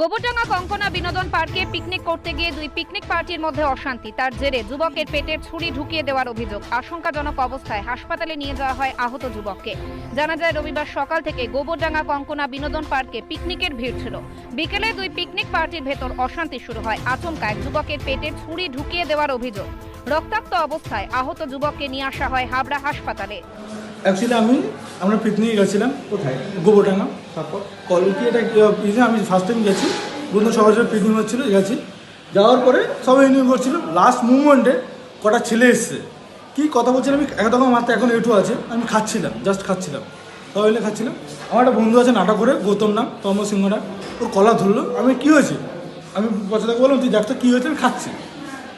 গোবরডাঙ্গা কঙ্কনা বিনোদন পার্কে পিকনিক করতে গিয়ে দুই পিকনিক পার্টির মধ্যে অশান্তি। তার জেরে যুবকের পেটে ছুরি ঢুকিয়ে দেওয়ার অভিযোগ। আশঙ্কাজনক অবস্থায় হাসপাতালে নিয়ে যাওয়া হয় আহত যুবককে। জানা যায়, রবিবার সকাল থেকে গোবরডাঙ্গা কঙ্কনা বিনোদন পার্কে পিকনিকের ভিড় ছিল। বিকেলে দুই পিকনিক পার্টির ভেতর অশান্তি শুরু হয়। আচমকা এক যুবকের পেটে ছুরি ঢুকিয়ে দেওয়ার অভিযোগ। রক্তাক্ত অবস্থায় আহত যুবককে নিয়ে আসা হয় হাবড়া হাসপাতালে। আমি, আমরা পিকনিকে গেছিলাম কোথায়? গোবরডাঙ্গা। তারপর কল কি এটা ইসে আমি ফার্স্ট টাইম গেছি। বন্ধু সবার সাথে পিকনিক হচ্ছিল গেছি। যাওয়ার পরে সবাই এনজয় করছিল। লাস্ট মুভমেন্টে কটা ছেলে এসছে। কি কথা বলছিলাম আমি একদম মাথায় এখন এটু আছে, আমি খাচ্ছিলাম জাস্ট খাচ্ছিলাম। সবাই মিলে খাচ্ছিলাম। আমার একটা বন্ধু আছে নাটক করে, গৌতম নাম, তম সিংহরা ওর কলা ধরলো। আমি কি হয়েছে? আমি পচাতে বললাম, তুই দেখ তো কী হয়েছে, আমি খাচ্ছি।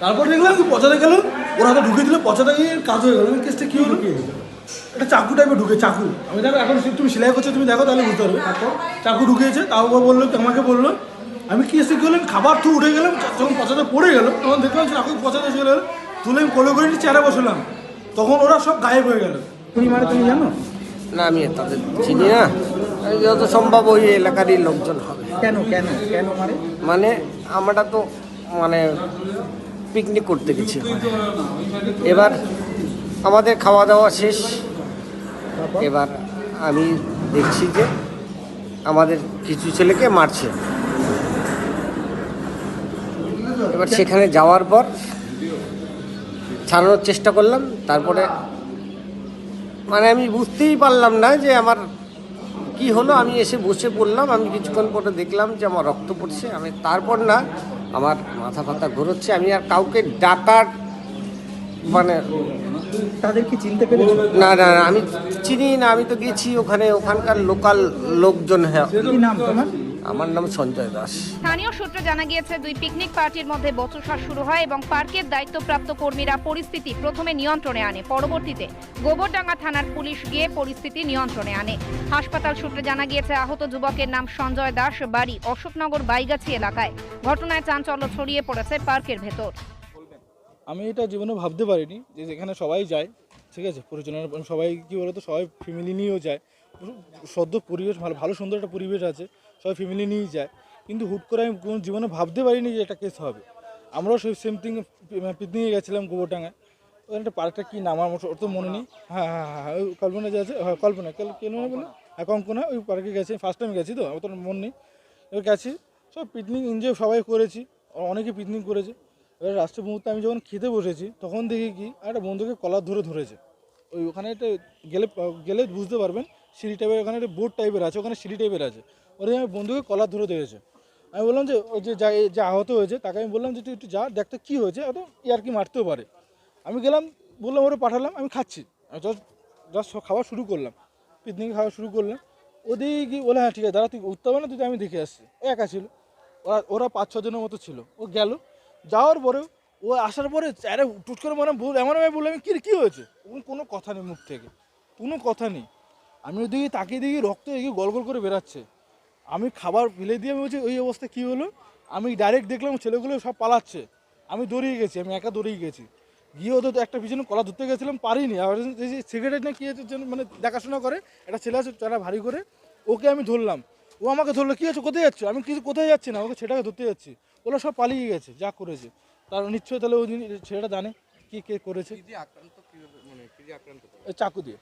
তারপর দেখলাম কি পচাতে গেল, ওর হাতে ঢুকে দিল, পচাতে গিয়ে কাজ হয়ে গেল। আমি কেসটা কী হলো? একটা চাকু টাইপের ঢুকে চাকু। আমি দেখো এখন তুমি সেলাই করছ তুমি দেখো তাহলে বুঝতে পারবে। চাকু ঢুকেছে তাও বলল আমাকে বলল? আমি কি এসে কি হলাম খাবার তো উঠে গেলাম যখন পচাতে পড়ে গেল তখন দেখলাম চাকু পচাতে চলে গেল তুলে আমি কোলে করে চেয়ারে বসলাম। তখন ওরা সব গায়েব হয়ে গেল। তুমি মানে তুমি জানো? না আমি তাদের চিনি না। যত সম্ভব ওই এলাকারই লোকজন হবে। কেন কেন কেন মানে? মানে আমরা তো মানে পিকনিক করতে গেছি। এবার আমাদের খাওয়া দাওয়া শেষ। এবার আমি দেখছি যে আমাদের কিছু ছেলেকে মারছে। এবার সেখানে যাওয়ার পর ছাড়ানোর চেষ্টা করলাম, তারপরে মানে আমি বুঝতেই পারলাম না যে আমার কি হলো। আমি এসে বসে পড়লাম, আমি কিছুক্ষণ পরে দেখলাম যে আমার রক্ত পড়ছে। আমি তারপর না আমার মাথা ফাথা ঘোরচ্ছে। আমি আর কাউকে ডাকার মানে তাদের কি চিনতে পেরেছ? না না না, আমি চিনি না আমি তো গেছি ওখানে ওখানকার লোকাল লোকজন হ্যাঁ কি নাম তোমার? আমার নাম সঞ্জয় দাস। স্থানীয় সূত্রে জানা গিয়েছে দুই পিকনিক পার্টির মধ্যে বচসা শুরু হয় এবং পার্কের দায়িত্বপ্রাপ্ত কর্মীরা পরিস্থিতি প্রথমে নিয়ন্ত্রণে আনে। পরবর্তীতে গোবরডাঙ্গা থানার পুলিশ গিয়ে পরিস্থিতি নিয়ন্ত্রণে আনে। হাসপাতাল সূত্রে জানা গিয়েছে আহত যুবকের নাম সঞ্জয় দাস বাড়ি অশোকনগর বাইগাছি এলাকায়। ঘটনায় চাঞ্চল্য ছড়িয়ে পড়েছে পার্কের ভেতর। আমি এটা জীবনে ভাবতে পারিনি যে যেখানে সবাই যায়, ঠিক আছে? পরিচালনা সবাই কী বলতো? সবাই ফ্যামিলি নিয়েও যায়। সদ্য পরিবেশ ভালো ভালো সুন্দর একটা পরিবেশ আছে, সবাই ফ্যামিলি নিয়েই যায়। কিন্তু হুট করে আমি কোনো জীবনে ভাবতে পারিনি যে এটা কেস হবে। আমরাও সেই সেম থিং পিকনিকে গেছিলাম গোবরডাঙ্গায়। ওখানে একটা পার্কটা কী নাম আমার ওর তো মনে নেই। হ্যাঁ হ্যাঁ হ্যাঁ হ্যাঁ ওই কল্পনা যে আছে হ্যাঁ কল্পনা, কেন বলে হ্যাঁ কঙ্কনা ওই পার্কে গেছি ফার্স্ট টাইম গেছি তো, আমার তো মন নেই। গেছি, সব পিকনিক এনজয় সবাই করেছি, অনেকে পিকনিক করেছে। এবার রাষ্ট্র মুহূর্তে আমি যখন খেতে বসেছি, তখন দেখি কি, একটা বন্ধুকে কলার ধরে ধরেছে। ওই ওখানে একটা গেলে গেলে বুঝতে পারবেন, সিঁড়ি টাইপের ওখানে একটা বোর্ড টাইপের আছে, ওখানে সিঁড়ি টাইপের আছে। ওরা আমার বন্ধুকে কলার ধরে ধরেছে। আমি বললাম যে, ওই যে যা যে আহত হয়েছে, তাকে আমি বললাম যে, তুই একটু যা দেখতে কী হয়েছে অত ইয়ার কি মারতেও পারে। আমি গেলাম, বললাম, ওরা পাঠালাম, আমি খাচ্ছি। আমি জাস্ট জাস্ট খাওয়া শুরু করলাম। পিকনিক খাওয়া শুরু করলাম। ওদিকে গিয়ে বলে হ্যাঁ ঠিক আছে দাদা তুই উঠতে হবে না, তুই, আমি দেখে আসছি। একা ছিল। ওরা ওরা পাঁচ ছজনের মতো ছিল। ও গেল যাওয়ার পরে ও আসার পরে আরে টুট করে মানে বল এমন আমি বললাম, কী কী হয়েছে? ওর কোনো কথা নেই মুখ থেকে, কোনো কথা নেই। আমি ওদিকে তাকিয়ে দেখি রক্ত এগিয়ে গল গল করে বেরাচ্ছে। আমি খাবার ফেলে দিয়ে আমি বলছি, ওই অবস্থা কী হলো? আমি ডাইরেক্ট দেখলাম ছেলেগুলো সব পালাচ্ছে। আমি দৌড়িয়ে গেছি, আমি একা দৌড়িয়ে গেছি। গিয়ে ওদের একটা পিছনে কলা ধরতে গেছিলাম, পারিনি। আর সিগারেট না কি জন্য মানে দেখাশোনা করে, একটা ছেলে আছে তারা ভারী করে, ওকে আমি ধরলাম। ও আমাকে ধরলো, কী আছে কোথায় যাচ্ছ? আমি কিছু কোথায় যাচ্ছি না ওকে ছেলেটাকে ধরতে যাচ্ছি। ওরা সব পালিয়ে গেছে যা করেছে। তার নিশ্চয়ই তাহলে ওই ছেলেটা জানে কি কে করেছে। এই চাকু দিয়ে।